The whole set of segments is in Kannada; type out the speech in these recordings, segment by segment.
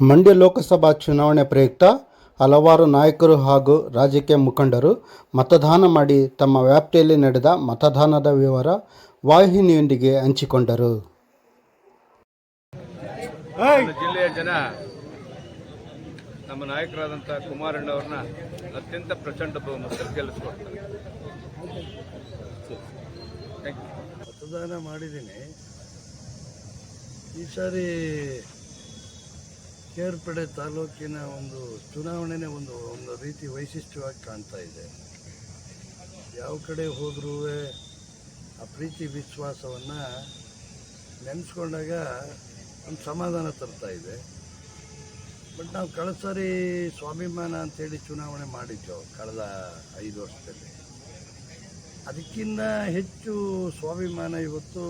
ಮಂಡ್ಯ ಲೋಕಸಭಾ ಚುನಾವಣೆ ಪ್ರಯುಕ್ತ ಹಲವಾರು ನಾಯಕರು ಹಾಗೂ ರಾಜಕೀಯ ಮುಖಂಡರು ಮತದಾನ ಮಾಡಿ ತಮ್ಮ ವ್ಯಾಪ್ತಿಯಲ್ಲಿ ನಡೆದ ಮತದಾನದ ವಿವರ ವಾಹಿನಿಯೊಂದಿಗೆ ಹಂಚಿಕೊಂಡರು. ನಮ್ಮ ಜಿಲ್ಲೆಯ ಜನ ನಮ್ಮ ನಾಯಕರಾದಂಥ ಕುಮಾರಣ್ಣವ್ರನ್ನ ಅತ್ಯಂತ ಪ್ರಚಂಡ ಬಹುಮತದಲ್ಲಿ ಗೆಲ್ಲಿಸ್ಕೊಡ್ತಾರೆ. ಮತದಾನ ಮಾಡಿದ್ದೀನಿ. ಈ ಸಾರಿ ಕೇರ್ಪಡೆ ತಾಲೂಕಿನ ಒಂದು ಚುನಾವಣೆನೇ ಒಂದು ಒಂದು ರೀತಿ ವೈಶಿಷ್ಟ್ಯವಾಗಿ ಕಾಣ್ತಾ ಇದೆ. ಯಾವ ಕಡೆ ಹೋದ್ರೂ ಆ ಪ್ರೀತಿ ವಿಶ್ವಾಸವನ್ನು ನೆನೆಸ್ಕೊಂಡಾಗ ಒಂದು ಸಮಾಧಾನ ತರ್ತಾ ಇದೆ. ಬಟ್ ನಾವು ಕಳೆದ ಸ್ವಾಭಿಮಾನ ಅಂತೇಳಿ ಚುನಾವಣೆ ಮಾಡಿದ್ದೆವು ಕಳೆದ ಐದು ವರ್ಷದಲ್ಲಿ. ಅದಕ್ಕಿಂತ ಹೆಚ್ಚು ಸ್ವಾಭಿಮಾನ ಇವತ್ತು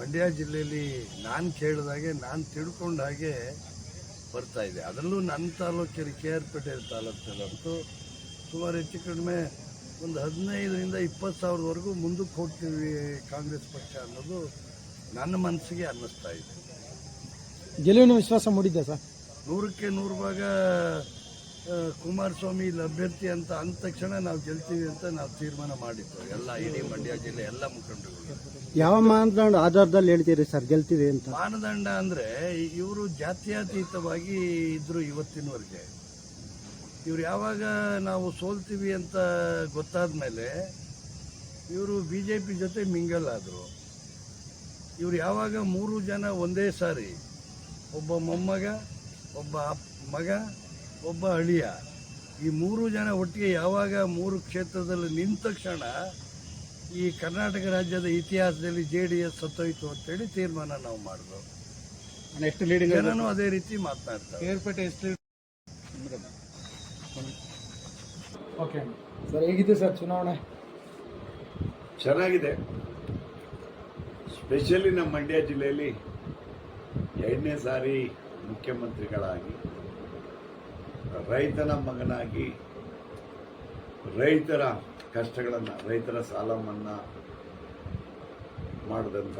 ಮಂಡ್ಯ ಜಿಲ್ಲೆಯಲ್ಲಿ ನಾನು ಕೇಳಿದಾಗೆ ನಾನು ತಿಳ್ಕೊಂಡ ಹಾಗೆ ಬರ್ತಾ ಇದೆ. ಅದರಲ್ಲೂ ನನ್ನ ತಾಲೂಕಿನ ಕೆ ಆರ್ ಪೇಟೆ ತಾಲೂಕಿನಲ್ಲಂತೂ ಸುಮಾರು ಹೆಚ್ಚು ಕಡಿಮೆ ಒಂದು ಹದಿನೈದರಿಂದ ಇಪ್ಪತ್ತು ಸಾವಿರದವರೆಗೂ ಮುಂದಕ್ಕೆ ಹೋಗ್ತೀವಿ ಕಾಂಗ್ರೆಸ್ ಪಕ್ಷ ಅನ್ನೋದು ನನ್ನ ಮನಸ್ಸಿಗೆ ಅನ್ನಿಸ್ತಾ ಇದೆ. ಗೆಲುವಿನ ವಿಶ್ವಾಸ ಮೂಡಿದ್ದೆ ಸರ್? ನೂರಕ್ಕೆ ನೂರು ಭಾಗ ಕುಮಾರಸ್ವಾಮಿ ಇಲ್ಲಿ ಅಭ್ಯರ್ಥಿ ಅಂತ ಅಂದ ತಕ್ಷಣ ನಾವು ಗೆಲ್ತೀವಿ ಅಂತ ನಾವು ತೀರ್ಮಾನ ಮಾಡಿದ್ದು. ಎಲ್ಲ ಇಡೀ ಮಂಡ್ಯ ಜಿಲ್ಲೆ ಎಲ್ಲ ಮುಖಂಡರುಗಳು. ಯಾವ ಮಾನದಂಡ ಆಧಾರದಲ್ಲಿ ಹೇಳ್ತೀರಿ ಸರ್ ಗೆಲ್ತೀವಿ ಅಂತ? ಮಾನದಂಡ ಅಂದ್ರೆ ಇವರು ಜಾತ್ಯತೀತವಾಗಿ ಇದ್ರು ಇವತ್ತಿನವರೆಗೆ. ಇವ್ರು ಯಾವಾಗ ನಾವು ಸೋಲ್ತೀವಿ ಅಂತ ಗೊತ್ತಾದ ಮೇಲೆ ಇವರು ಬಿ ಜೆ ಪಿ ಜೊತೆ ಮಿಂಗಲ್ ಆದರು. ಇವ್ರು ಯಾವಾಗ ಮೂರು ಜನ ಒಂದೇ ಸಾರಿ ಒಬ್ಬ ಮೊಮ್ಮಗ ಒಬ್ಬ ಮಗ ಒಬ್ಬ ಅಳಿಯ. ಈ ಮೂರು ಜನ ಒಟ್ಟಿಗೆ ಯಾವಾಗ ಮೂರು ಕ್ಷೇತ್ರದಲ್ಲಿ ನಿಂತ ತಕ್ಷಣ ಈ ಕರ್ನಾಟಕ ರಾಜ್ಯದ ಇತಿಹಾಸದಲ್ಲಿ ಜೆ ಡಿ ಎಸ್ ಸತ್ತೋಯ್ತು ಅಂತೇಳಿ ತೀರ್ಮಾನ ನಾವು ಮಾಡಿದ್ವು ನೆಕ್ಸ್ಟ್ ಲೀಡಿಂಗ್ ಜನನು ಅದೇ ರೀತಿ ಮಾತನಾಡ್ತಾರೆ. ಏರ್ಪೇಟೆ ಎಷ್ಟು ಓಕೆ ಸರ್ ಹೇಗಿದೆ ಸರ್ ಚುನಾವಣೆ? ಚೆನ್ನಾಗಿದೆ. ಸ್ಪೆಷಲಿ ನಮ್ಮ ಮಂಡ್ಯ ಜಿಲ್ಲೆಯಲ್ಲಿ ಎರಡನೇ ಸಾರಿ ಮುಖ್ಯಮಂತ್ರಿಗಳಾಗಿ ರೈತನ ಮಗನಾಗಿ ರೈತರ ಕಷ್ಟಗಳನ್ನು, ರೈತರ ಸಾಲ ಮನ್ನಾ ಮಾಡಿದಂಥ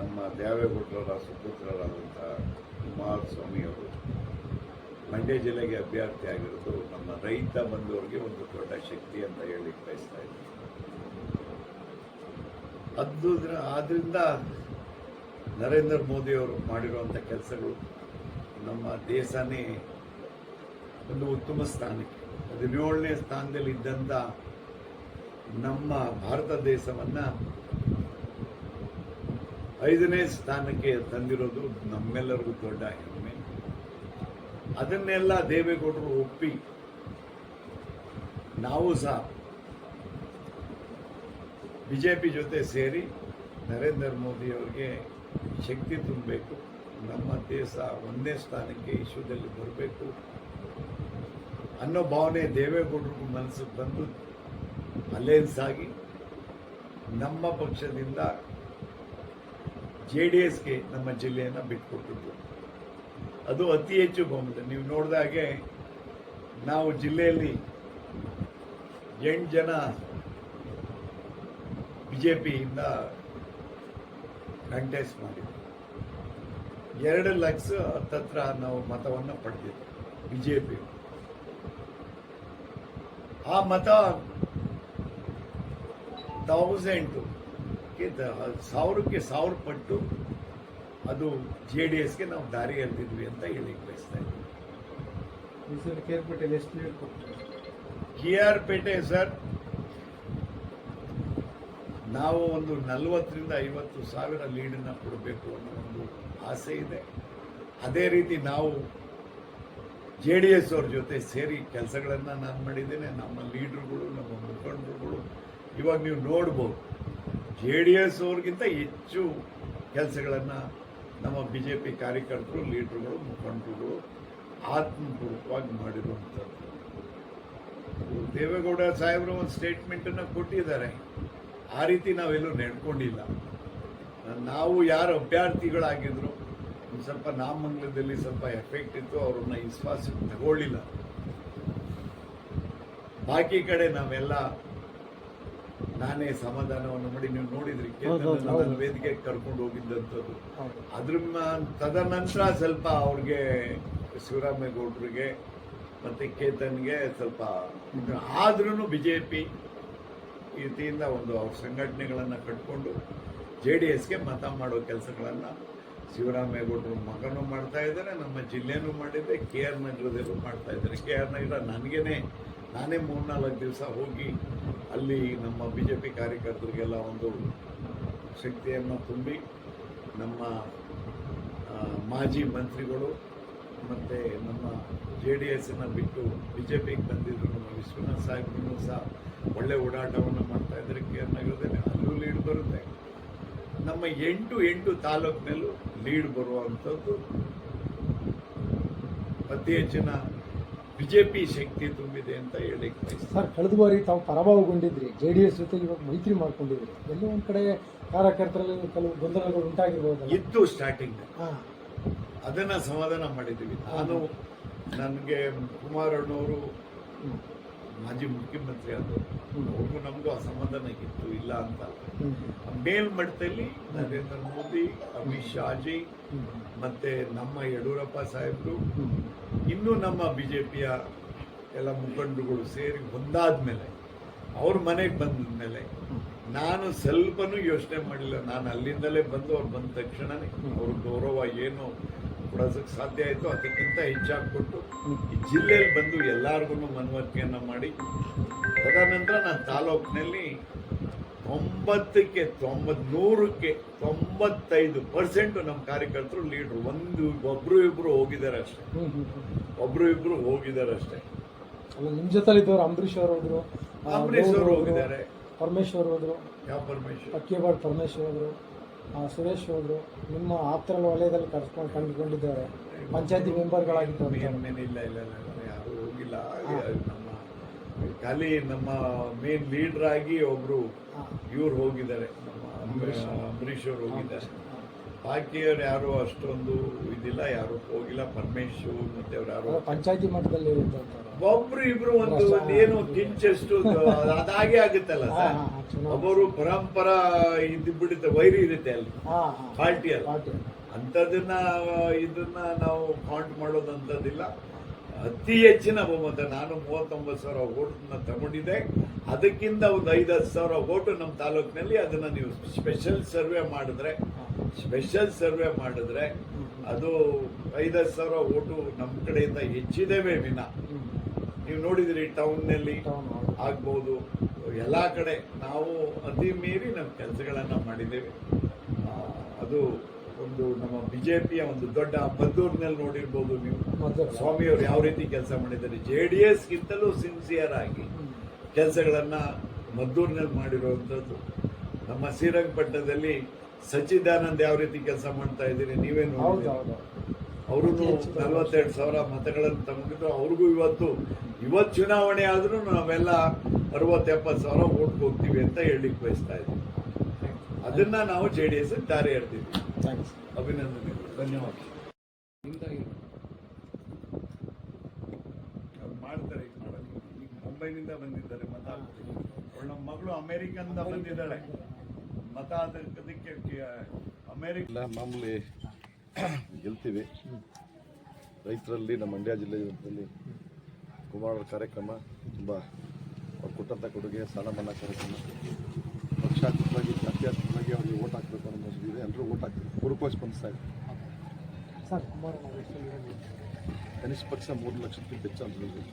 ನಮ್ಮ ದೇವೇಗೌಡರ ಸುಪುತ್ರರಾದಂಥ ಕುಮಾರಸ್ವಾಮಿಯವರು ಮಂಡ್ಯ ಜಿಲ್ಲೆಗೆ ಅಭ್ಯರ್ಥಿ ಆಗಿರೋದು ನಮ್ಮ ರೈತ ಬಂದವರಿಗೆ ಒಂದು ದೊಡ್ಡ ಶಕ್ತಿ ಅಂತ ಹೇಳಿ ಬಯಸ್ತಾ ಇದ್ದೀನಿ. ಅದ್ದು ಆದ್ರಿಂದ ನರೇಂದ್ರ ಮೋದಿ ಅವರು ಮಾಡಿರುವಂಥ ಕೆಲಸಗಳು ನಮ್ಮ ದೇಶನೇ ಒಂದು ಉತ್ತಮ ಸ್ಥಾನಕ್ಕೆ. ಹದಿನೇಳನೇ ಸ್ಥಾನದಲ್ಲಿ ಇದ್ದಂಥ ನಮ್ಮ ಭಾರತ ದೇಶವನ್ನು ಐದನೇ ಸ್ಥಾನಕ್ಕೆ ತಂದಿರೋದು ನಮ್ಮೆಲ್ಲರಿಗೂ ದೊಡ್ಡ ಹೆಮ್ಮೆ. ಅದನ್ನೆಲ್ಲ ದೇವೇಗೌಡರು ಒಪ್ಪಿ ನಾವು ಸಹ ಬಿಜೆಪಿ ಜೊತೆ ಸೇರಿ ನರೇಂದ್ರ ಮೋದಿ ಅವರಿಗೆ ಶಕ್ತಿ ತುಂಬಬೇಕು. ನಮ್ಮ ದೇಶ ಒಂದೇ ಸ್ಥಾನಕ್ಕೆ ವಿಶ್ವದಲ್ಲಿ ಬರಬೇಕು. ಅನ್ನೋ ಭಾವನೆ ದೇವೇಗೌಡರಿಗೂ ಮನಸ್ಸಿಗೆ ಬಂದು ಅಲಯನ್ಸ್ ಆಗಿ ನಮ್ಮ ಪಕ್ಷದಿಂದ ಜೆ ಡಿ ಎಸ್ಗೆ ನಮ್ಮ ಜಿಲ್ಲೆಯನ್ನು ಬಿಟ್ಕೊಟ್ಟಿದ್ದು. ಅದು ಅತಿ ಹೆಚ್ಚು ಬಹುಮತ. ನೀವು ನೋಡಿದಾಗೆ ನಾವು ಜಿಲ್ಲೆಯಲ್ಲಿ ಎಂಟು ಜನ ಬಿಜೆಪಿಯಿಂದ ಕಂಟೆಸ್ಟ್ ಮಾಡಿದ್ರು. ಎರಡು ಲಕ್ಷ ಹತ್ತತ್ರ ನಾವು ಮತವನ್ನು ಪಡೆದಿದ್ವಿ ಬಿಜೆಪಿ. ಆ ಮತ ಥೌಸಂಡ್ ಸಾವಿರಕ್ಕೆ ಸಾವಿರ ಪಟ್ಟು ಅದು ಜೆ ಡಿ ಎಸ್ಗೆ ನಾವು ದಾರಿ ಎಳೆದಿದ್ವಿ ಅಂತ ಹೇಳಿ ಬಯಸ್ತಾ ಇದ್ದೀವಿ ಕೆ ಆರ್ ಪೇಟೆ ಸರ್ ನಾವು ಒಂದು ನಲವತ್ತರಿಂದ ಐವತ್ತು ಸಾವಿರ ಲೀಡನ್ನು ಕೊಡಬೇಕು ಅನ್ನೋ ಒಂದು ಆಸೆ ಇದೆ. ಅದೇ ರೀತಿ ನಾವು ಜೆ ಡಿ ಎಸ್ ಅವ್ರ ಜೊತೆ ಸೇರಿ ಕೆಲಸಗಳನ್ನು ನಾನು ಮಾಡಿದ್ದೇನೆ. ನಮ್ಮ ಲೀಡ್ರುಗಳು, ನಮ್ಮ ಮುಖಂಡರುಗಳು. ಇವಾಗ ನೀವು ನೋಡ್ಬೋದು, ಜೆ ಡಿ ಎಸ್ ಅವ್ರಿಗಿಂತ ಹೆಚ್ಚು ಕೆಲಸಗಳನ್ನು ನಮ್ಮ ಬಿ ಜೆ ಪಿ ಕಾರ್ಯಕರ್ತರು, ಲೀಡ್ರುಗಳು, ಮುಖಂಡರುಗಳು ಆತ್ಮಪೂರ್ವಕವಾಗಿ ಮಾಡಿರುವಂಥದ್ದು. ದೇವೇಗೌಡ ಸಾಹೇಬರು ಒಂದು ಸ್ಟೇಟ್ಮೆಂಟನ್ನು ಕೊಟ್ಟಿದ್ದಾರೆ. ಆ ರೀತಿ ನಾವೆಲ್ಲೂ ನೆಡ್ಕೊಂಡಿಲ್ಲ. ನಾವು ಯಾರು ಅಭ್ಯರ್ಥಿಗಳಾಗಿದ್ರು ಒಂದು ಸ್ವಲ್ಪ ನಾಮಂಗಲದಲ್ಲಿ ಸ್ವಲ್ಪ ಎಫೆಕ್ಟ್ ಇತ್ತು ಅವ್ರನ್ನ ವಿಶ್ವಾಸಕ್ಕೆ ತಗೊಳ್ಳಿಲ್ಲ. ಬಾಕಿ ಕಡೆ ನಾವೆಲ್ಲ ನಾನೇ ಸಮಾಧಾನವನ್ನು ಮಾಡಿ ನೀವು ನೋಡಿದ್ರಿ ವೇದಿಕೆ ವೇದಿಕೆಗೆ ಕರ್ಕೊಂಡು ಹೋಗಿದ್ದಂಥದ್ದು. ಅದ್ರ ತದನಂತರ ಸ್ವಲ್ಪ ಅವ್ರಿಗೆ ಶಿವರಾಮೇಗೌಡರಿಗೆ ಮತ್ತೆ ಕೇತನ್ಗೆ ಸ್ವಲ್ಪ ಆದ್ರೂ ಬಿ ಜೆ ಪಿ ರೀತಿಯಿಂದ ಒಂದು ಅವ್ರ ಸಂಘಟನೆಗಳನ್ನು ಕಟ್ಕೊಂಡು ಜೆ ಡಿ ಎಸ್ಗೆ ಮತ ಮಾಡೋ ಕೆಲಸಗಳನ್ನು ಶಿವರಾಮೇಗೌಡರು ಮಗನೂ ಮಾಡ್ತಾ ಇದ್ದಾರೆ ನಮ್ಮ ಜಿಲ್ಲೆನೂ ಮಾಡಿದ್ದೆ ಕೆ ಆರ್ ನಗರದಲ್ಲೂ ಮಾಡ್ತಾ ಇದ್ದಾರೆ ಕೆ ಆರ್ ನಗರ ನನಗೇನೆ ನಾನೇ ಮೂರ್ನಾಲ್ಕು ದಿವಸ ಹೋಗಿ ಅಲ್ಲಿ ನಮ್ಮ ಬಿ ಜೆ ಪಿ ಕಾರ್ಯಕರ್ತರಿಗೆಲ್ಲ ಒಂದು ಶಕ್ತಿಯನ್ನು ತುಂಬಿ ನಮ್ಮ ಮಾಜಿ ಮಂತ್ರಿಗಳು ಮತ್ತು ನಮ್ಮ ಜೆ ಡಿ ಎಸ್ಸನ್ನು ಬಿಟ್ಟು ಬಿ ಜೆ ಪಿಗೆ ಬಂದಿದ್ರು ನಮ್ಮ ವಿಶ್ವನಾಥ್ ಸಾಹೇಬ್ರೂ ಸಹ ಒಳ್ಳೆ ಓಡಾಟವನ್ನು ಮಾಡ್ತಾ ಇದ್ದಾರೆ ಕೆ ಆರ್ ನಗರದಲ್ಲಿ. ಅಲ್ಲೂ ಲೀಡ್ ಬರುತ್ತೆ. ನಮ್ಮ ಎಂಟು ಎಂಟು ತಾಲೂಕಿನಲ್ಲೂ ಲೀಡ್ ಬರುವಂಥದ್ದು. ಅತಿ ಹೆಚ್ಚಿನ ಬಿ ಜೆ ಪಿ ಶಕ್ತಿ ತುಂಬಿದೆ ಅಂತ ಹೇಳಿ ಸರ್ ಕಳೆದ ಬಾರಿ ತಾವು ಪರಾಭವಗೊಂಡಿದ್ರಿ. ಜೆ ಡಿ ಎಸ್ ಜೊತೆ ಇವಾಗ ಮೈತ್ರಿ ಮಾಡ್ಕೊಂಡಿದ್ರಿ ಎಲ್ಲೋ ಒಂದ್ ಕಡೆ ಕಾರ್ಯಕರ್ತರಲ್ಲಿ ಕೆಲವು ಗೊಂದಲಗಳು ಉಂಟಾಗಿರ್ಬೋದು ಇದ್ದು ಸ್ಟಾರ್ಟಿಂಗ್ ಹಾ. ಅದನ್ನ ಸಮಾಧಾನ ಮಾಡಿದ್ದೀವಿ ನಾನು ನನಗೆ ಕುಮಾರಣ್ಣವರು ಅಣ್ಣವರು ಮಾಜಿ ಮುಖ್ಯಮಂತ್ರಿ ಆದರು ಅವ್ರಿಗೂ ನಮಗೂ ಅಸಮಾಧಾನ ಇತ್ತು ಇಲ್ಲ ಅಂತ. ಮೇಲ್ಮಟ್ಟದಲ್ಲಿ ನರೇಂದ್ರ ಮೋದಿ ಅಮಿತ್ ಶಾಜಿ. ಮತ್ತೆ ನಮ್ಮ ಯಡಿಯೂರಪ್ಪ ಸಾಹೇಬರು. ಇನ್ನೂ ನಮ್ಮ ಬಿ ಜೆ ಪಿಯ ಎಲ್ಲ ಮುಖಂಡರುಗಳು ಸೇರಿ ಒಂದಾದ್ಮೇಲೆ ಅವ್ರ ಮನೆಗೆ ಬಂದ ಮೇಲೆ ನಾನು ಸ್ವಲ್ಪನೂ ಯೋಚನೆ ಮಾಡಿಲ್ಲ ನಾನು ಅಲ್ಲಿಂದಲೇ ಬಂದು ಅವ್ರು ಬಂದ ತಕ್ಷಣನೇ ಅವ್ರ ಗೌರವ ಏನು ಕೊಡೋದಕ್ಕೆ ಸಾಧ್ಯ ಆಯಿತು ಅದಕ್ಕಿಂತ ಹೆಚ್ಚಾಗಿ ಕೊಟ್ಟು ಈ ಜಿಲ್ಲೆಯಲ್ಲಿ ಬಂದು ಎಲ್ಲರಿಗೂ ಮನವರಿಕೆಯನ್ನು ಮಾಡಿ. ತದನಂತರ ನಾನು ತಾಲೂಕಿನಲ್ಲಿ ತೊಂಬತ್ತಕ್ಕೆ ತೊಂಬತ್ ನೂರಕ್ಕೆ ತೊಂಬತ್ತೈದು ಪರ್ಸೆಂಟು ನಮ್ಮ ಕಾರ್ಯಕರ್ತರು ಲೀಡ್ರು ಒಂದು ಒಬ್ಬರು ಇಬ್ಬರು ಹೋಗಿದ್ದಾರೆ ಅಷ್ಟೇ. ಒಬ್ಬರು ಇಬ್ಬರು ಹೋಗಿದ್ದಾರೆ ಅಷ್ಟೇ. ನಿಮ್ಮ ಜೊತೆ ಇದ್ದವ್ರು ಅಂಬರೀಶ್ ಅವರು ಹೋದ್ರು ಅಂಬರೀಶ್ ಅವರು ಹೋಗಿದ್ದಾರೆ. ಪರಮೇಶ್ವರ್ ಹೋದ್ರು ಯಾವ ಪರಮೇಶ್ವರ್? ಅಕ್ಕಿಯಬಾಳ್ ಪರಮೇಶ್ವರ್ ಹೋದ್ರು. ಸುರೇಶ್ ಅವರು ನಿಮ್ಮ ಆಪ್ತರ ವಲಯದಲ್ಲಿ ಕರ್ಸ್ಕೊಂಡು ಕಂಡುಕೊಂಡಿದ್ದಾರೆ. ಪಂಚಾಯತಿ ಮೆಂಬರ್ಗಳಾಗಿದ್ದವರು ಮೇನ್ ಇಲ್ಲ ಇಲ್ಲ ಇಲ್ಲ ಯಾರು ಹೋಗಿಲ್ಲ. ನಮ್ಮ ಖಾಲಿ ನಮ್ಮ ಮೇನ್ ಲೀಡರ್ ಆಗಿ ಒಬ್ರು ಇವ್ರು ಹೋಗಿದ್ದಾರೆ. ನಮ್ಮ ಅಂಬರೀಶ್ ಅವರು ಹೋಗಿದ್ದಾರೆ. ಬಾಕಿಯವ್ರು ಯಾರು ಅಷ್ಟೊಂದು ಇದಿಲ್ಲ ಯಾರು ಹೋಗಿಲ್ಲ ಪರಮೇಶ್ವರ್ ಮತ್ತೆ ಅವ್ರು ಯಾರು ಪಂಚಾಯತಿ ಮಟ್ಟದಲ್ಲಿ. ಒಬ್ರು ಇಬ್ರು ಒಂದು ಒಂದು ಏನು ಕಿಂಚಷ್ಟು ಅದಾಗೆ ಆಗುತ್ತಲ್ಲ ಸರ್ ಒಬ್ಬರು ಪರಂಪರಾ ಇದು ಬಿಡುತ್ತೆ ವೈರಿ ಇರುತ್ತೆ ಅಲ್ಲಿ. ಪಾರ್ಟಿಯಲ್ಲಿ ಪಾರ್ಟಿ. ಅಂಥದ್ದನ್ನ ಇದನ್ನ ನಾವು ಕೌಂಟ್ ಮಾಡೋದಂಥದ್ದಿಲ್ಲ ಅತಿ ಹೆಚ್ಚಿನ ಬಹುಮತ ನಾನು ಮೂವತ್ತೊಂಬತ್ತು ಸಾವಿರ ಓಟನ್ನ ತಗೊಂಡಿದ್ದೆ. ಅದಕ್ಕಿಂತ ಒಂದು ಐದು ಹತ್ತು ಸಾವಿರ ಓಟು ನಮ್ಮ ತಾಲೂಕಿನಲ್ಲಿ ಅದನ್ನ ನೀವು ಸ್ಪೆಷಲ್ ಸರ್ವೆ ಮಾಡಿದ್ರೆ ಸ್ಪೆಷಲ್ ಸರ್ವೆ ಮಾಡಿದ್ರೆ ಅದು ಐದತ್ತು ಸಾವಿರ ಓಟು ನಮ್ಮ ಕಡೆಯಿಂದ ಹೆಚ್ಚಿದೇವೆ ವಿನ. ನೀವು ನೋಡಿದಿರಿ ಟೌನ್ನಲ್ಲಿ. ಆಗ್ಬೋದು. ಎಲ್ಲ ಕಡೆ ನಾವು ಅತಿ ಮೀರಿ ನಮ್ಮ ಕೆಲಸಗಳನ್ನು ಮಾಡಿದ್ದೇವೆ. ಅದು ಒಂದು ನಮ್ಮ ಬಿಜೆಪಿಯ ಒಂದು ದೊಡ್ಡ ಮದ್ದೂರಿನಲ್ಲಿ ನೋಡಿರ್ಬೋದು ನೀವು. ಸ್ವಾಮಿ ಸ್ವಾಮಿಯವರು ಯಾವ ರೀತಿ ಕೆಲಸ ಮಾಡಿದ್ದಾರೆ? ಜೆ ಡಿ ಎಸ್ಗಿಂತಲೂ ಸಿನ್ಸಿಯರ್ ಆಗಿ ಕೆಲಸಗಳನ್ನ ಮದ್ದೂರಿನಲ್ಲಿ ಮಾಡಿರುವಂಥದ್ದು. ನಮ್ಮ ಶ್ರೀರಂಗಪಟ್ಟಣದಲ್ಲಿ ಸಚ್ಚಿದಾನಂದ್ ಯಾವ ರೀತಿ ಕೆಲಸ ಮಾಡ್ತಾ ಇದ್ದೀರಿ ನೀವೇ ನೋಡಿ ಅವರು ನಲವತ್ತೆರಡು ಸಾವಿರ ಮತಗಳನ್ನು ತಗೊಂಡಿದ್ರು. ಅವ್ರಿಗೂ ಇವತ್ತು ಇವತ್ತು ಚುನಾವಣೆ ಆದ್ರೂ ನಾವೆಲ್ಲ ಅರವತ್ತು ಎಪ್ಪತ್ತು ಸಾವಿರ ಓಟ್ಗೆ ಹೋಗ್ತೀವಿ ಅಂತ ಹೇಳಲಿಕ್ಕೆ ಬಯಸ್ತಾ ಇದ್ದೀವಿ. ಅದನ್ನ ನಾವು ಜೆ ಡಿ ಎಸ್ ದಾರಿ ಎಡ್ತೀವಿ ಥ್ಯಾಂಕ್ಸ್. ಅಭಿನಂದನೆಗಳು. ಧನ್ಯವಾದ. ಅವ್ರು ಮಾಡ್ತಾರೆ ಈಗ ಮಾಡಲ್ಲ. ಈಗ ಮುಂಬೈನಿಂದ ಬಂದಿದ್ದಾರೆ ಮತ. ಅವಳ ನಮ್ಮ ಮಗಳು ಅಮೆರಿಕದಿಂದ ಬಂದಿದ್ದಾಳೆ. ಮತ ಅದಕ್ಕೆ ಅಮೆರಿಕ ಮಾಮೂಲಿ ಗೆಲ್ತೀವಿ. ರೈತರಲ್ಲಿ ನಮ್ಮ ಮಂಡ್ಯ ಜಿಲ್ಲೆಯಲ್ಲಿ ಕುಮಾರರ ಕಾರ್ಯಕ್ರಮ ತುಂಬ ಅವ್ರು ಕೊಟ್ಟಂಥ ಕೊಡುಗೆ ಸಾಲ ಮನ್ನಾ ಕಾರ್ಯಕ್ರಮ. ಪಕ್ಷಾತ್ಮಕವಾಗಿ ಜಾತ್ಯಾತೀತವಾಗಿ ಅವ್ರಿಗೆ ಓಟ್ ಹಾಕಬೇಕು ಅನ್ನೋ ಮನಸ್ಸು ಇದೆ. ಎಲ್ಲರೂ ಓಟ್ ಹಾಕ್ತಾರೆ ಪೂರ್ವಕವಾಗಿ ಸ್ಪಂದಿಸ್ತಾ ಇದೆ. ಸರ್ ಎಷ್ಟು ಕನಿಷ್ಠ ಪಕ್ಷ ಮೂರು ಲಕ್ಷಕ್ಕಿಂತ ಹೆಚ್ಚು ಅಂತ ಹೇಳ್ಬೇಕು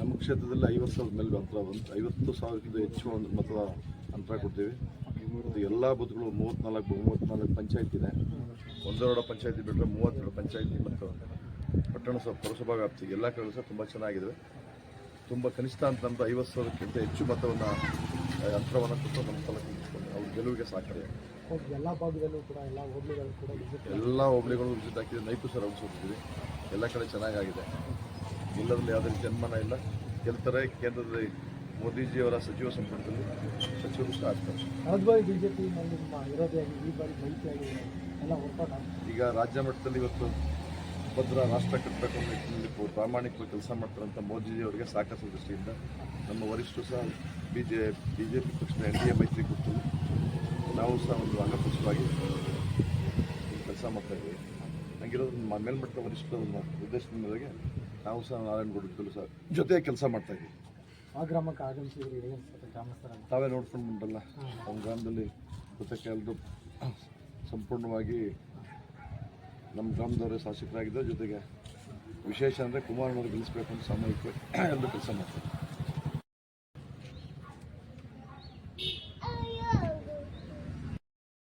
ನಮ್ಮ ಕ್ಷೇತ್ರದಲ್ಲಿ ಐವತ್ತು ಸಾವಿರದ ಮೇಲೆ ಅಂತರ ಬಂತು. ಐವತ್ತು ಸಾವಿರಕ್ಕಿಂತ ಹೆಚ್ಚು ಒಂದು ಮತದ ಅಂತರ ಕೊಡ್ತೀವಿ. ಮತ್ತು ಎಲ್ಲ ಬೂತ್ಗಳು ಮೂವತ್ತ್ನಾಲ್ಕು ಮೂವತ್ತ್ನಾಲ್ಕು ಪಂಚಾಯತ್ ಇದೆ. ಒಂದೆರಡು ಪಂಚಾಯತಿ ಬಿಟ್ಟರೆ ಮೂವತ್ತೆರಡು ಪಂಚಾಯತಿ ಮತ್ತು ಪಟ್ಟಣ ಸಹ ಪುರಸಭಾ ವ್ಯಾಪ್ತಿ ಎಲ್ಲ ಕಡೆ ಸಹ ತುಂಬ ಚೆನ್ನಾಗಿದೆ. ತುಂಬ ಕನಿಷ್ಠ ಅಂತ ನಮ್ದು ಐವತ್ತು ಸಾವಿರಕ್ಕಿಂತ ಹೆಚ್ಚು ಮತವನ್ನು ಯಂತ್ರವನ್ನು ಕೊಟ್ಟು ನಮ್ಮ ತಾಲೂಕಿಗೆ ಅವ್ರ ಗೆಲುವಿಗೆ ಸಾಕಿದೆ ಎಲ್ಲ ಭಾಗದಲ್ಲೂ ಕೂಡ ಎಲ್ಲ ಹೋಬಳಿಗಳು ಕೂಡ ವಿಸಿಟ್ ಎಲ್ಲ ಹೋಬಳಿಗಳು ವಿಸಿಟ್ ಹಾಕಿದೆ ನೈಟು ಸರ್ ಅನಿಸೋಗ್ತೀವಿ ಎಲ್ಲ ಕಡೆ ಚೆನ್ನಾಗಾಗಿದೆ. ಎಲ್ಲರಲ್ಲಿ ಯಾವುದೇ ಜನ್ಮನ ಇಲ್ಲ. ಗೆಲ್ತಾರೆ ಕೇಂದ್ರದಲ್ಲಿ ಮೋದಿಜಿಯವರ ಸಚಿವ ಸಂಪುಟದಲ್ಲಿ ಸಚಿವರು ಸಹ ಆಗ್ತಾರೆ. ಈಗ ರಾಜ್ಯ ಮಟ್ಟದಲ್ಲಿ ಇವತ್ತು ಸುಭದ್ರ ರಾಷ್ಟ್ರ ಕಟ್ಟಬೇಕು ಅನ್ನೋ ನಿಟ್ಟಿನಲ್ಲಿ ಪ್ರಾಮಾಣಿಕವಾಗಿ ಕೆಲಸ ಮಾಡ್ತಾರಂಥ ಮೋದಿಜಿಯವರಿಗೆ ಸಾಕಷ್ಟು ದೃಷ್ಟಿಯಿಂದ ನಮ್ಮ ವರಿಷ್ಠರು ಸಹ B J B J P ಪಕ್ಷದ ಎನ್ ಡಿ ಎ ಮೈತ್ರಿಕೂಟದಲ್ಲಿ ನಾವು ಸಹ ಒಂದು ಅಂಗಪುಷ್ಟವಾಗಿ ಕೆಲಸ ಮಾಡ್ತಾ ಇದ್ದೀವಿ. ಹಂಗಿರೋದು ನಮ್ಮ ಮೇಲ್ಮಟ್ಟದ ವರಿಷ್ಠರ ಒಂದು ಉದ್ದೇಶದ ಮೇರೆಗೆ ನಾವು ಸಹ ನಾರಾಯಣಗೌಡ ಸಹ ಜೊತೆ ಕೆಲಸ ಮಾಡ್ತಾ ಇದ್ದೀವಿ. ಆ ಗ್ರಾಮಕ್ಕೆ ಆಗಮಿಸಿದ್ರೆ ಗ್ರಾಮಸ್ಥರ ತಾವೇ ನೋಡ್ಕೊಂಡು ಬಂದಲ್ಲ ನಮ್ಮ ಗ್ರಾಮದಲ್ಲಿ ಜೊತೆ ಎಲ್ಲರೂ ಸಂಪೂರ್ಣವಾಗಿ ನಮ್ಮ ಗ್ರಾಮದವರೇ ಶಾಸಕರಾಗಿದ್ದ ಜೊತೆಗೆ ವಿಶೇಷ ಅಂದರೆ ಕುಮಾರನವರು ಗೆಲ್ಲಿಸಬೇಕು ಅಂತ ಸಾಮೂಹಿಕವಾಗಿ ಎಲ್ಲರೂ ಕೆಲಸ ಮಾಡ್ತಾರೆ.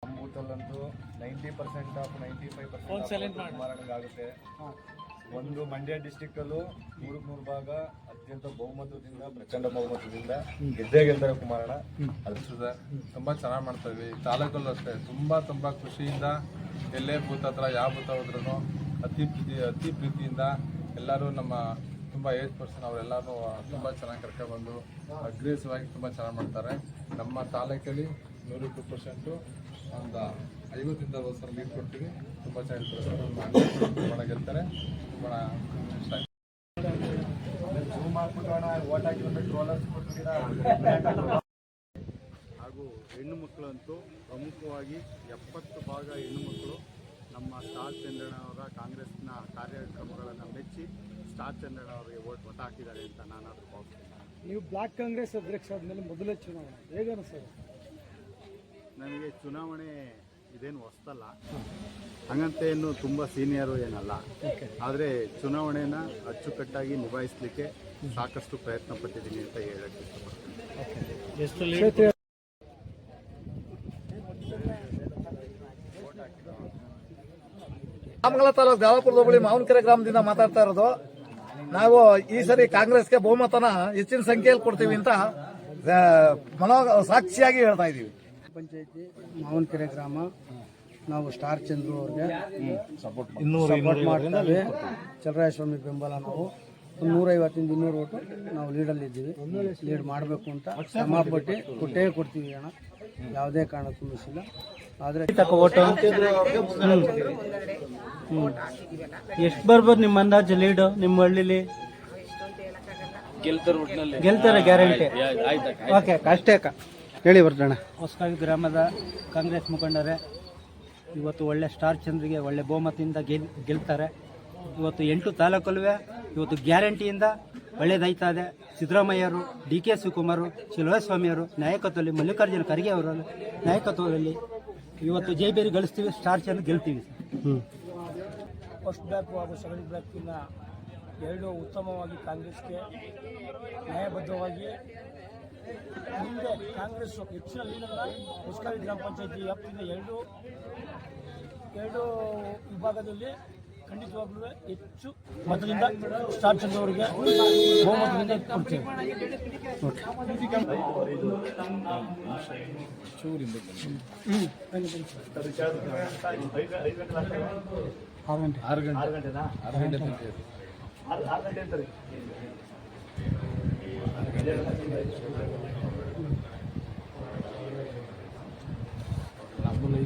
ನಮ್ಮ ಬೂತಲ್ಲಂತೂ ninety percent of ninety five percent ಆಗುತ್ತೆ ಒಂದು ಮಂಡ್ಯ ಡಿಸ್ಟಿಕ್ಕಲ್ಲೂ ಮೂರು ಮೂರು ಭಾಗ ಅತ್ಯಂತ ಬಹುಮತದಿಂದ, ಪ್ರಚಂಡ ಬಹುಮತದಿಂದ ಗೆದ್ದೇ ಗೆದ್ದರೆ ಕುಮಾರಣ್ಣ. ಅನಿಸ್ತದೆ ತುಂಬ ಚೆನ್ನಾಗಿ ಮಾಡ್ತಾ ಇದ್ವಿ. ತಾಲೂಕಲ್ಲೂ ಅಷ್ಟೇ. ತುಂಬ ತುಂಬ ಖುಷಿಯಿಂದ ಎಲ್ಲೇ ಭೂತ ಹತ್ರ, ಯಾವ ಭೂತ ಹೋದ್ರೂ ಅತಿ ಪ್ರೀತಿ, ಅತಿ ಪ್ರೀತಿಯಿಂದ ಎಲ್ಲರೂ ನಮ್ಮ ತುಂಬ ಏಜ್ ಪರ್ಸನ್ ಅವರೆಲ್ಲರೂ ತುಂಬ ಚೆನ್ನಾಗಿ ಕರ್ಕೊಬಂದು ಅಗ್ರೆಸಿವ್ ಆಗಿ ತುಂಬ ಚೆನ್ನಾಗಿ ಮಾಡ್ತಾರೆ. ನಮ್ಮ ತಾಲೂಕಲ್ಲಿ ನೂರಕ್ಕೆ ಪರ್ಸೆಂಟು ಒಂದು ಐವತ್ತಿಂದ ಅರವತ್ತು ಸಾವಿರ ಲೀಡ್ ಕೊಡ್ತೀವಿ. ತುಂಬ ಚೆನ್ನಾಗಿರ್ತಾರೆ ಸರ್. ನಮ್ಮ ತುಂಬ ಗೆಲ್ತಾರೆ. ತುಂಬ ಹಾಗೂ ಹೆಣ್ಣು ಮಕ್ಕಳಂತೂ ಪ್ರಮುಖವಾಗಿ ಎಪ್ಪತ್ತು ಭಾಗ ಹೆಣ್ಣು ಮಕ್ಕಳು ನಮ್ಮ ಸ್ಟಾರ್ ಚಂದ್ರಣ್ಣವರ ಕಾಂಗ್ರೆಸ್ನ ಕಾರ್ಯಕ್ರಮಗಳನ್ನು ಮೆಚ್ಚಿ ಸ್ಟಾರ್ ಚಂದ್ರಣ್ಣವರಿಗೆ ಓಟ್ ಮತ ಹಾಕಿದ್ದಾರೆ ಅಂತ ನಾನಾದರೂ ಭಾವಿಸ್ತೇನೆ ನೀವು ಬ್ಲಾಕ್ ಕಾಂಗ್ರೆಸ್ ಅಧ್ಯಕ್ಷ ಆದಮೇಲೆ ಮೊದಲೇ ಚುನಾವಣೆ. ಹೇಗೆ ಸರ್ ನನಗೆ ಚುನಾವಣೆ ಇದೇನು ಹೊಸ್ತಲ್ಲ. ಹಂಗಂತ ಏನು ತುಂಬ ಸೀನಿಯರು ಏನಲ್ಲ. ಆದರೆ ಚುನಾವಣೆನ ಅಚ್ಚುಕಟ್ಟಾಗಿ ನಿಭಾಯಿಸಲಿಕ್ಕೆ ಸಾಕಷ್ಟು ಪ್ರಯತ್ನ ಪಟ್ಟಿದ್ದೀನಿ ಅಂತ ಹೇಳಕ್ಕೆ ಇಷ್ಟಪಡ್ತೀನಿ. ರಾಮಗಲ ತಾಲೂಕು ದೇವಾಪುರದ ಬಳಿ ಮಾವನಕೆರೆ ಗ್ರಾಮದಿಂದ ಮಾತಾಡ್ತಾ ಇರೋದು. ನಾವು ಈ ಸರಿ ಕಾಂಗ್ರೆಸ್ಗೆ ಬಹುಮತನ ಹೆಚ್ಚಿನ ಸಂಖ್ಯೆಯಲ್ಲಿ ಕೊಡ್ತೀವಿ ಅಂತ ಮನೋ ಸಾಕ್ಷಿಯಾಗಿ ಹೇಳ್ತಾ ಇದ್ದೀವಿ. ಪಂಚಾಯತಿ ಮಾವನಕೆರೆ ಗ್ರಾಮ. ನಾವು ಸ್ಟಾರ್ ಚಂದ್ರು ಅವ್ರಿಗೆ ಸಪೋರ್ಟ್ ಮಾಡ್ತೀವಿ. ಚಲರಾಯಸ್ವಾಮಿ ಬೆಂಬಲ ನಾವು. ಒಂದು ನೂರೈವತ್ತಿಂದ ಇನ್ನೂರು ಓಟು ನಾವು ಲೀಡಲ್ಲಿದ್ದೀವಿ ಲೀಡ್ ಮಾಡಬೇಕು ಅಂತ ಶ್ರಮ ಪಟ್ಟು ಕೊಟ್ಟೇ ಕೊಡ್ತೀವಿ ಅಣ್ಣ. ಯಾವುದೇ ಕಾರಣಕ್ಕೂ ಮಿಸ್ಸಿಲ್ಲ ಆದರೆ ಎಷ್ಟು ಬರ್ಬೋದು ನಿಮ್ಮ ಅಂದಾಜು ಲೀಡು ನಿಮ್ಮ ಹಳ್ಳಿಲಿ? ಗೆಲ್ತಾರೆ ಗ್ಯಾರಂಟಿ ಓಕೆ ಅಷ್ಟೇ ಅಕ್ಕ. ಹೇಳಿ ಬರ್ತಾನೆ ಹೊಸಕಾಗಿ ಗ್ರಾಮದ ಕಾಂಗ್ರೆಸ್ ಮುಖಂಡರೇ ಇವತ್ತು ಒಳ್ಳೆ ಸ್ಟಾರ್ ಚಂದ್ರಿಗೆ ಒಳ್ಳೆ ಬಹುಮತದಿಂದ ಗೆಲ್ ಗೆಲ್ತಾರೆ. ಇವತ್ತು ಎಂಟು ತಾಲೂಕಲ್ಲೂ ಇವತ್ತು ಗ್ಯಾರಂಟಿಯಿಂದ ಒಳ್ಳೇದಾಯ್ತಾ ಇದೆ. ಸಿದ್ದರಾಮಯ್ಯರು ಡಿ ಕೆ ಶಿವಕುಮಾರು ಸ್ವಾಮಿಯವರು ನಾಯಕತ್ವದಲ್ಲಿ ಮಲ್ಲಿಕಾರ್ಜುನ ಖರ್ಗೆ ಅವರ ನಾಯಕತ್ವದಲ್ಲಿ ಇವತ್ತು ಜೈಬೇರಿ ಗಳಿಸ್ತೀವಿ ಸ್ಟಾರ್ ಚಂದ್ರ ಗೆಲ್ತೀವಿ. ಫಸ್ಟ್ ಬ್ಲಾಕ್ ಹಾಗೂ ಸೆಕೆಂಡ್ ಬ್ಲಾಕಿನ ಎರಡು ಉತ್ತಮವಾಗಿ ಕಾಂಗ್ರೆಸ್ಗೆ ನ್ಯಾಯಬದ್ಧವಾಗಿ ಮುಂದೆ ಕಾಂಗ್ರೆಸ್ ಹೆಚ್ಚಿನ ಗ್ರಾಮ ಪಂಚಾಯತಿ ವ್ಯಾಪ್ತಿಯಿಂದ ಎರಡು ಎರಡು ವಿಭಾಗದಲ್ಲಿ ಖಂಡಿತವಾಗ್ಲೂ ಹೆಚ್ಚು ಮತದಿಂದ ಸ್ಟಾರ್ ಚಂದ್ರವರಿಗೆ ಬಹುಮತದಿಂದ ಕೊಡ್ತೇವೆ ಆರು ಗಂಟೆ ಆರು ಗಂಟೆ ಆರು ಗಂಟೆ ತನಕ ಇರುತ್ತೆ. ಮೊಬೈಲ್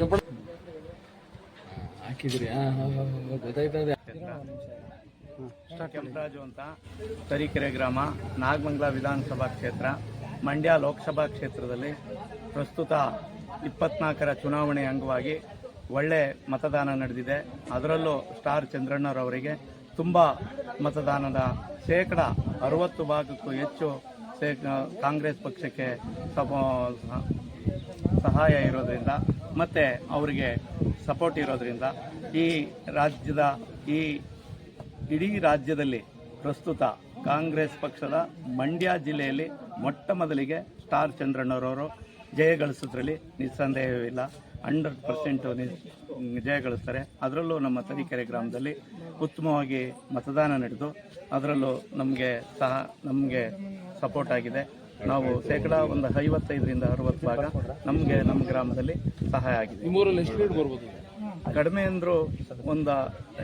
ಮೊಬೈಲ್ ಕೆಂಪರಾಜು ಅಂತ, ತರೀಕೆರೆ ಗ್ರಾಮ, ನಾಗಮಂಗಲ ವಿಧಾನಸಭಾ ಕ್ಷೇತ್ರ, ಮಂಡ್ಯ ಲೋಕಸಭಾ ಕ್ಷೇತ್ರದಲ್ಲಿ ಪ್ರಸ್ತುತ ಇಪ್ಪತ್ನಾಲ್ಕರ ಚುನಾವಣೆ ಅಂಗವಾಗಿ ಒಳ್ಳೆ ಮತದಾನ ನಡೆದಿದೆ. ಅದರಲ್ಲೂ ಸ್ಟಾರ್ ಚಂದ್ರಣ್ಣರವರಿಗೆ ತುಂಬ ಮತದಾನದ ಶೇಕಡ ಅರವತ್ತು ಭಾಗಕ್ಕೂ ಹೆಚ್ಚು ಕಾಂಗ್ರೆಸ್ ಪಕ್ಷಕ್ಕೆ ಸಹಾಯ ಇರೋದ್ರಿಂದ ಮತ್ತು ಅವರಿಗೆ ಸಪೋರ್ಟ್ ಇರೋದ್ರಿಂದ ಈ ರಾಜ್ಯದ, ಈ ಇಡೀ ರಾಜ್ಯದಲ್ಲಿ ಪ್ರಸ್ತುತ ಕಾಂಗ್ರೆಸ್ ಪಕ್ಷದ ಮಂಡ್ಯ ಜಿಲ್ಲೆಯಲ್ಲಿ ಮೊಟ್ಟ ಮೊದಲಿಗೆ ಸ್ಟಾರ್ ಚಂದ್ರಣ್ಣವರವರು ಜಯ ಗಳಿಸೋದ್ರಲ್ಲಿ ನಿಸ್ಸಂದೇಹವಿಲ್ಲ. ಹಂಡ್ರೆಡ್ ಪರ್ಸೆಂಟು ಜಯ ಗಳಿಸ್ತಾರೆ. ಅದರಲ್ಲೂ ನಮ್ಮ ತರೀಕೆರೆ ಗ್ರಾಮದಲ್ಲಿ ಉತ್ತಮವಾಗಿ ಮತದಾನ ನಡೆದು ಅದರಲ್ಲೂ ನಮಗೆ ಸಹ ನಮಗೆ ಸಪೋರ್ಟ್ ಆಗಿದೆ. ನಾವು ಶೇಕಡ ಒಂದು ಐವತ್ತೈದರಿಂದ ಅರವತ್ತು ಭಾಗ ನಮಗೆ ನಮ್ಮ ಗ್ರಾಮದಲ್ಲಿ ಸಹಾಯ ಆಗಿದೆ. ಕಡಿಮೆ ಅಂದರೂ ಒಂದು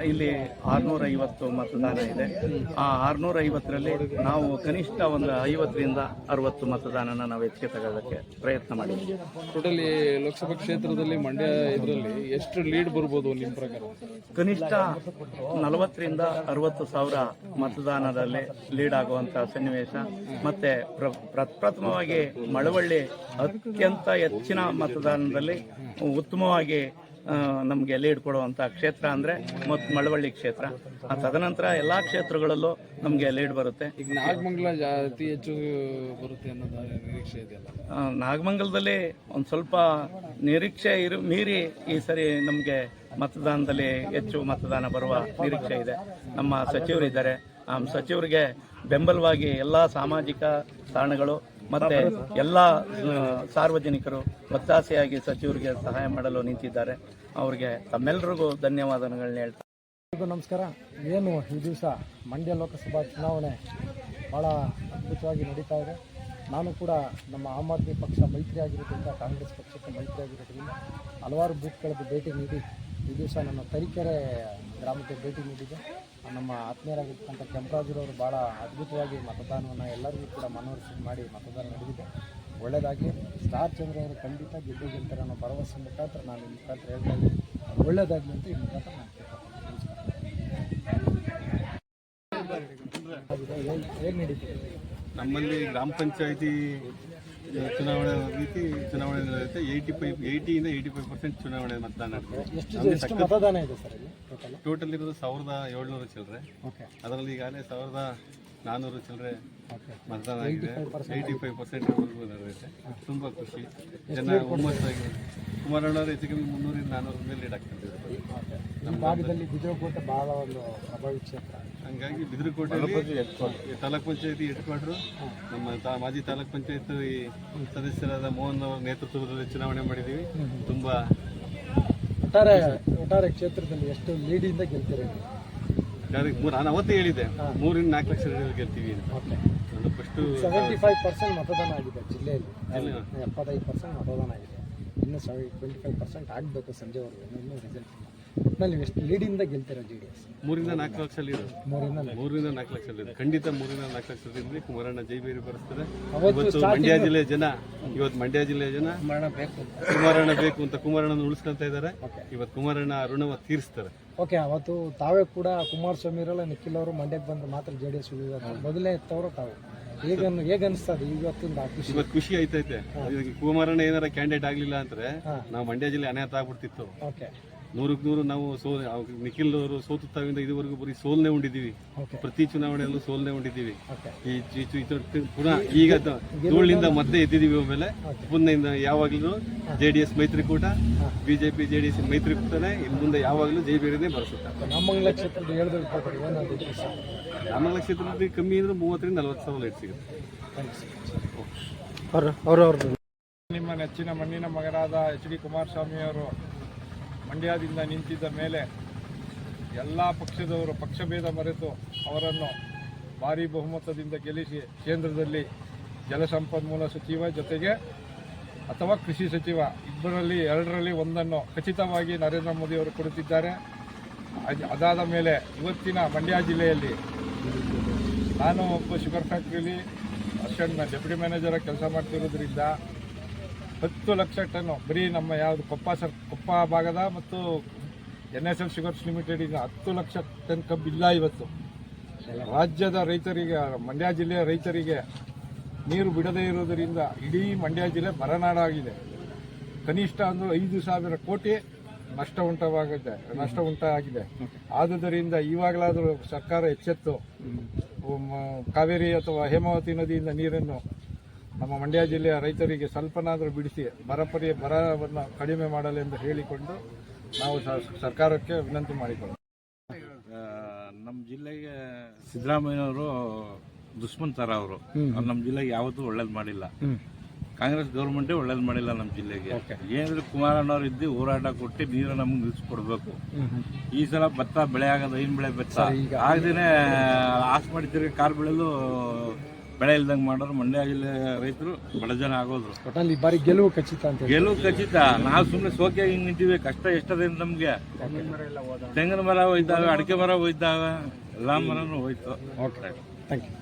ಇಲ್ಲಿ ಆರ್ನೂರ ಐವತ್ತು ಮತದಾನ ಇದೆ. ಆ ಆರ್ನೂರ ಐವತ್ತರಲ್ಲಿ ನಾವು ಕನಿಷ್ಠ ಒಂದು ಐವತ್ತರಿಂದ ಅರವತ್ತು ಮತದಾನನ ನಾವು ಹೆಚ್ಚಿಗೆ ತಗೊಳ್ಳೋಕ್ಕೆ ಪ್ರಯತ್ನ ಮಾಡಿದ್ದೀವಿ ಟೋಟಲಿ ಲೋಕಸಭಾ ಕ್ಷೇತ್ರದಲ್ಲಿ ಮಂಡ್ಯ ಇದರಲ್ಲಿ ಎಷ್ಟು ಲೀಡ್ ಬರ್ಬೋದು ನಿಮ್ಮ ಪ್ರಕಾರ? ಕನಿಷ್ಠ ನಲವತ್ತರಿಂದ ಅರವತ್ತು ಸಾವಿರ ಮತದಾನದಲ್ಲಿ ಲೀಡ್ ಆಗುವಂತ ಸನ್ನಿವೇಶ. ಮತ್ತೆ ಪ್ರ- ಪ್ರಪ್ರಥಮವಾಗಿ ಮಳವಳ್ಳಿ ಅತ್ಯಂತ ಹೆಚ್ಚಿನ ಮತದಾನದಲ್ಲಿ ಉತ್ತಮವಾಗಿ ನಮಗೆ ಎಲೆ ಕೊಡುವಂತ ಕ್ಷೇತ್ರ ಅಂದ್ರೆ ಮತ್ತು ಮಳವಳ್ಳಿ ಕ್ಷೇತ್ರ. ಆ ತದನಂತರ ಎಲ್ಲಾ ಕ್ಷೇತ್ರಗಳಲ್ಲೂ ನಮಗೆ ಲೀಡ್ ಬರುತ್ತೆ. ಈಗ ನಾಗಮಂಗಲ ಅತಿ ಹೆಚ್ಚು ಬರುತ್ತೆ ಅನ್ನೋದು ನಿರೀಕ್ಷೆ ಇದೆಯಲ್ಲ ನಾಗಮಂಗಲದಲ್ಲಿ ಒಂದು ಸ್ವಲ್ಪ ನಿರೀಕ್ಷೆ ಇರು ಮೀರಿ ಈ ಸರಿ ನಮಗೆ ಮತದಾನದಲ್ಲಿ ಹೆಚ್ಚು ಮತದಾನ ಬರುವ ನಿರೀಕ್ಷೆ ಇದೆ. ನಮ್ಮ ಸಚಿವರಿದ್ದಾರೆ. ಆ ಸಚಿವರಿಗೆ ಬೆಂಬಲವಾಗಿ ಎಲ್ಲ ಸಾಮಾಜಿಕ ತಾಣಗಳು ಮತ್ತೆ ಎಲ್ಲ ಸಾರ್ವಜನಿಕರು ಒತ್ತಾಸೆಯಾಗಿ ಸಚಿವರಿಗೆ ಸಹಾಯ ಮಾಡಲು ನಿಂತಿದ್ದಾರೆ. ಅವರಿಗೆ ತಮ್ಮೆಲ್ಲರಿಗೂ ಧನ್ಯವಾದಗಳನ್ನ ಹೇಳ್ತಾರೆ ನಮಸ್ಕಾರ. ಏನು ಈ ದಿವಸ ಮಂಡ್ಯ ಲೋಕಸಭಾ ಚುನಾವಣೆ ಭಾಳ ಅದ್ಭುತವಾಗಿ ನಡೀತಾ ಇದೆ. ನಾನು ಕೂಡ ನಮ್ಮ ಆಮ್ ಆದ್ಮಿ ಪಕ್ಷ ಮೈತ್ರಿ ಆಗಿರೋದ್ರಿಂದ ಕಾಂಗ್ರೆಸ್ ಪಕ್ಷಕ್ಕೆ ಮೈತ್ರಿ ಆಗಿರೋದ್ರಿಂದ ಹಲವಾರು ಬೂತ್ಗಳಿಗೆ ಭೇಟಿ ನೀಡಿ ಈ ದಿವಸ ನನ್ನ ತರೀಕೆರೆ ಗ್ರಾಮಕ್ಕೆ ಭೇಟಿ ನೀಡಿದೆ ನಮ್ಮ ಆತ್ಮೀಯರಾಗಿರ್ತಕ್ಕಂಥ ಕೆಂಪರಾಜರವರು ಭಾಳ ಅದ್ಭುತವಾಗಿ ಮತದಾನವನ್ನು ಎಲ್ಲರಿಗೂ ಕೂಡ ಮನವರಿಕೆ ಮಾಡಿ ಮತದಾನ ನಡೆದಿದೆ. ಒಳ್ಳೆಯದಾಗಿ ಸ್ಟಾರ್ ಚಂದ್ರ ಅವರು ಖಂಡಿತ ಗೆದ್ದು ಗೆಲ್ತಾರೆ ಅನ್ನೋ ಭರವಸೆ ಮುಖಾಂತರ ನಾನು ಈ ಮುಖಾಂತರ ಹೇಳ್ತಾ ಇದ್ದೀನಿ. ಒಳ್ಳೆಯದಾಗಲಿ ಅಂತ ಈ ಮುಖಾಂತರ ನಾನು ಕೇಳ್ತಾ ನಮ್ಮಲ್ಲಿ ಗ್ರಾಮ ಪಂಚಾಯತಿ ಚುನಾವಣೆ ರೀತಿ ಚುನಾವಣೆ ನಡೆಯುತ್ತೆ. ಏಯ್ಟಿ ಫೈವ್ ಏಯ್ಟಿಯಿಂದ ಏಯ್ಟಿ ಫೈವ್ ಪರ್ಸೆಂಟ್ ಚುನಾವಣೆ ಮತದಾನ ಮತದಾನ ಇದೆ ಸರ್ ಟೋಟಲ್ ಇರೋದು ಸಾವಿರದ ಏಳ್ನೂರು ಚಿಲ್ಲರೆ ಅದರಲ್ಲಿ ಈಗಾಗಲೇ ಸಾವಿರದ ನಾನ್ನೂರು ಚಿಲ್ಲರೆ ಮತದಾನ ಆಗಿದೆ. ಏಯ್ಟಿ ಫೈವ್ ಪರ್ಸೆಂಟ್ ನಡೆಯುತ್ತೆ. ತುಂಬ ಖುಷಿ. ಜನ ಒಮ್ಮತ್ತಾಗಿ ಕುಮಾರಣ್ಣವರು ಹೆಚ್ಚು ಕಮ್ಮಿ ಮುನ್ನೂರಿಂದ ನಾನ್ನೂರ ಮೇಲೆ ಲೀಡ್ ಆಗ್ತಿದ್ದಾರೆ ನಮ್ಮ ಭಾಗದಲ್ಲಿ ಬಿದ್ರೋಕೋಟೆ ಭಾಳ ಒಂದು ಪ್ರಭಾವಿ ಕ್ಷೇತ್ರ. ಹಂಗಾಗಿ ಬಿದ್ರಕೋಟೆ ತಾಲೂಕ್ ಪಂಚಾಯತಿ ಹೆಡ್ ಕ್ವಾರ್ಟರ್. ನಮ್ಮ ತಾ- ಮಾಜಿ ತಾಲೂಕ್ ಪಂಚಾಯತ್ ಸದಸ್ಯರಾದ ಮೋಹನ್ ಅವರ ನೇತೃತ್ವದಲ್ಲಿ ಚುನಾವಣೆ ಮಾಡಿದ್ದೀವಿ. ತುಂಬಾ ಒಟ್ಟಾರೆ ಒಟ್ಟಾರೆ ಕ್ಷೇತ್ರದಲ್ಲಿ ಎಷ್ಟು ಲೀಡಿಂದ ಗೆಲ್ತೀರಿ? ನೀವು? ಯಾರಿಗೆ ಮೂರು ನಾನು ಅವತ್ತೇ ಹೇಳಿದ್ದೆ. ಮೂರಿಂದ ನಾಲ್ಕು ಲಕ್ಷ ಲೀಡಲ್ಲಿ ಗೆಲ್ತೀವಿ ಫಸ್ಟು ಸೆವೆಂಟಿ ಫೈವ್ ಪರ್ಸೆಂಟ್ ಮತದಾನ ಆಗಿದೆ ಜಿಲ್ಲೆಯಲ್ಲಿ. ಜಿಲ್ಲೆ. ಎಪ್ಪತ್ತೈದು ಪರ್ಸೆಂಟ್ ಮತದಾನ ಆಗಿದೆ. ಇನ್ನು ಸೆವೆ ಟ್ವೆಂಟಿ ಫೈವ್ ಪರ್ಸೆಂಟ್ ಆಗಬೇಕು ಸಂಜೆವರೆಗೂ ಇನ್ನೂ ರಿಸಲ್ಟ್ ಎಷ್ಟು ಲೀಡಿಂದ ಗೆಲ್ತಾರೆ ಜೆ ಡಿ ಎಸ್ ಮೂರಿಂದ ನಾಲ್ಕು ಲಕ್ಷ ಲೀಡ್ ಮೂರಿಂದ ನಾಲ್ಕು. ಮೂರರಿಂದ ನಾಲ್ಕು ಲಕ್ಷ ಲೀಡ್ ಖಂಡಿತ ಮೂರಿಂದ ನಾಲ್ಕು ಲಕ್ಷ ಲೀಡ್ ಕುಮಾರಣ್ಣ ಜೈಬೇರಿ ಬರೆಸ್ತಾರೆ. ಅವತ್ತು ಇವತ್ತು ಮಂಡ್ಯ ಜಿಲ್ಲೆಯ ಜನ ಇವತ್ತು ಮಂಡ್ಯ ಜಿಲ್ಲೆಯ ಜನ ಕುಮಾರಣ್ಣ ಬೇಕು ಅಂತ. ಕುಮಾರಣ್ಣನ ಉಳಿಸ್ಕೊಂತ ಇದ್ದಾರೆ. ಇವತ್ತು ಕುಮಾರಣ್ಣ ಋಣವ ತೀರಿಸ್ತಾರೆ. ಓಕೆ ಅವತ್ತು ತಾವೇ ಕೂಡ ಕುಮಾರಸ್ವಾಮಿ ಇರಲ್ಲ ನಿಖಿಲ್ ಅವರು ಮಂಡ್ಯಕ್ಕೆ ಬಂದ್ರೆ ಮಾತ್ರ ಜೆ ಡಿ ಎಸ್ ಮೊದಲೇ ಎತ್ತವರು ತಾವು. ಹೇಗೆ ಹೇಗೆ ಅನಿಸ್ತದೆ ಇವತ್ತಿಂದ ಖುಷಿ? ಇವತ್ತು ಖುಷಿ ಆಯ್ತೈತೆ. ಇವಾಗ ಕುಮಾರಣ್ಣ ಏನಾರ ಕ್ಯಾಂಡಿಡೇಟ್ ಆಗ್ಲಿಲ್ಲ ಅಂದ್ರೆ ನಾವು ಮಂಡ್ಯ ಜಿಲ್ಲೆ ಅನಾಥ ಆಗ್ಬಿಡ್ತಿತ್ತು. ಓಕೆ. ನೂರಕ್ಕೆ ನೂರು ನಾವು ಸೋ ನಿಖಿಲ್ ಅವರು ಸೋತುತ್ತಾವಿಂದ ಇದುವರೆಗೂ ಬರೀ ಸೋಲ್ನೆ ಉಂಡಿದ್ದೀವಿ. ಪ್ರತಿ ಚುನಾವಣೆಯಲ್ಲೂ ಸೋಲ್ನೆ ಉಂಡಿದ್ದೀವಿ. ಈ ಪುನಃ ಈಗ ಧೂಳಿನಿಂದ ಮತ್ತೆ ಎದ್ದಿದ್ದೀವಿ ಆಮೇಲೆ ಪುನಃ ಇನ್ನು ಯಾವಾಗಲೂ ಜೆ ಡಿ ಎಸ್ ಮೈತ್ರಿಕೂಟ ಬಿಜೆಪಿ ಜೆ ಡಿ ಎಸ್ ಮೈತ್ರಿಕೂಟನೇ ಇನ್ನು ಮುಂದೆ ಯಾವಾಗಲೂ ಜೈ ಬೇರೆನೇ ಬರೆಸುತ್ತೆ. ಕ್ಷೇತ್ರದಲ್ಲಿ ಕಮ್ಮಿ ಅಂದ್ರೆ ಮೂವತ್ತರಿಂದ ನಲವತ್ತು ಸಾವಿರ ಲೈಟ್ ಸಿಗುತ್ತೆ. ನಿಮ್ಮ ನೆಚ್ಚಿನ ಮಣ್ಣಿನ ಮಗನಾದ ಎಚ್ ಡಿ ಕುಮಾರಸ್ವಾಮಿ ಅವರು ಮಂಡ್ಯದಿಂದ ನಿಂತಿದ್ದ ಮೇಲೆ ಎಲ್ಲ ಪಕ್ಷದವರು ಪಕ್ಷಭೇದ ಮರೆತು ಅವರನ್ನು ಭಾರಿ ಬಹುಮತದಿಂದ ಗೆಲ್ಲಿಸಿ ಕೇಂದ್ರದಲ್ಲಿ ಜಲಸಂಪನ್ಮೂಲ ಸಚಿವ ಜೊತೆಗೆ ಅಥವಾ ಕೃಷಿ ಸಚಿವ ಇಬ್ಬರಲ್ಲಿ ಎರಡರಲ್ಲಿ ಒಂದನ್ನು ಖಚಿತವಾಗಿ ನರೇಂದ್ರ ಮೋದಿ ಅವರು ಕೊಡುತ್ತಿದ್ದಾರೆ. ಅದ್- ಅದಾದ ಮೇಲೆ ಇವತ್ತಿನ ಮಂಡ್ಯ ಜಿಲ್ಲೆಯಲ್ಲಿ ನಾನು ಒಬ್ಬ ಶುಗರ್ ಫ್ಯಾಕ್ಟ್ರಿಯಲ್ಲಿ ಅಸಿಸ್ಟೆಂಟ್ ಡೆಪ್ಯೂಟಿ ಮ್ಯಾನೇಜರ್ ಕೆಲಸ ಮಾಡ್ತಿರೋದ್ರಿಂದ ಹತ್ತು ಲಕ್ಷ ಟನ್ನು ಬರೀ ನಮ್ಮ ಯಾವುದು ಕೊಪ್ಪ ಸರ್ ಕೊಪ್ಪ ಭಾಗದ ಮತ್ತು ಎನ್ ಎಸ್ ಎಲ್ ಶುಗರ್ಸ್ ಲಿಮಿಟೆಡಿನ ಹತ್ತು ಲಕ್ಷ ಟನ್ ಕಬ್ಬು ಇಲ್ಲ ಇವತ್ತು. ರಾಜ್ಯದ ರೈತರಿಗೆ ಮಂಡ್ಯ ಜಿಲ್ಲೆಯ ರೈತರಿಗೆ ನೀರು ಬಿಡದೇ ಇರೋದರಿಂದ ಇಡೀ ಮಂಡ್ಯ ಜಿಲ್ಲೆ ಬರನಾಡಾಗಿದೆ. ಕನಿಷ್ಠ ಅಂದ್ರೆ ಐದು ಸಾವಿರ ಕೋಟಿ ನಷ್ಟ ಉಂಟಾಗಿದೆ ನಷ್ಟ ಉಂಟಾಗಿದೆ. ಆದುದರಿಂದ ಇವಾಗಲಾದರೂ ಸರ್ಕಾರ ಎಚ್ಚೆತ್ತು ಕಾವೇರಿ ಅಥವಾ ಹೇಮಾವತಿ ನದಿಯಿಂದ ನೀರನ್ನು ನಮ್ಮ ಮಂಡ್ಯ ಜಿಲ್ಲೆಯ ರೈತರಿಗೆ ಸ್ವಲ್ಪನಾದರೂ ಬಿಡಿಸಿ ಬರ ಪರಿ ಬರವನ್ನು ಕಡಿಮೆ ಮಾಡಲೆಂದು ಹೇಳಿಕೊಂಡು ನಾವು ಸರ್ಕಾರಕ್ಕೆ ವಿನಂತಿ ಮಾಡಿಕೊಳ್ಳೋಣ. ನಮ್ಮ ಜಿಲ್ಲೆಗೆ ಸಿದ್ದರಾಮಯ್ಯವರು ತರ ಅವರು. ನಮ್ಮ ಜಿಲ್ಲೆಗೆ ಯಾವತ್ತೂ ಒಳ್ಳೇದು ಮಾಡಿಲ್ಲ. ಕಾಂಗ್ರೆಸ್ ಗೌರ್ಮೆಂಟೇ ಒಳ್ಳೇದು ಮಾಡಿಲ್ಲ ನಮ್ಮ ಜಿಲ್ಲೆಗೆ. ಏನಿದ್ರು ಕುಮಾರಣ್ಣವ್ರು ಇದ್ದು ಹೋರಾಟ ಕೊಟ್ಟು ನೀರು ನಮ್ಗೆ ನಿಲ್ಸ್ಕೊಡ್ಬೇಕು ಈ ಸಲ ಭತ್ತ ಬೆಳೆ ಆಗೋದು ಐನ್ ಬೆಳೆ ಭತ್ತ? ಆಗದೇನೆ ಆಸ್ ಮಾಡಿದ್ರೆ ಕಾರ್ ಬೆಳೆದು ಬೆಳೆ ಇಲ್ದಂಗೆ ಮಾಡೋರು ಮಂಡ್ಯ ಜಿಲ್ಲೆ ರೈತರು ಬಡ ಜನ ಆಗೋದ್ರು. ಒಟ್ಟಲ್ಲಿ ಈ ಬಾರಿ ಗೆಲುವು ಖಚಿತ ಅಂತ ಹೇಳಿ ಗೆಲುವು ಖಚಿತ. ನಾವು ಸುಮ್ಮನೆ ಸೋಕೆ ಹಿಂಗೆ ನಿಂತೀವಿ ಕಷ್ಟ ಎಷ್ಟದ ನಮ್ಗೆ. ತೆಂಗಿನ ಮರ ಹೋಯ್ತಾವೆ ಅಡಿಕೆ ಮರ ಹೋಯ್ತಾವೆ ಎಲ್ಲ ಮರನು ಹೋಯ್ತು. Okay thank you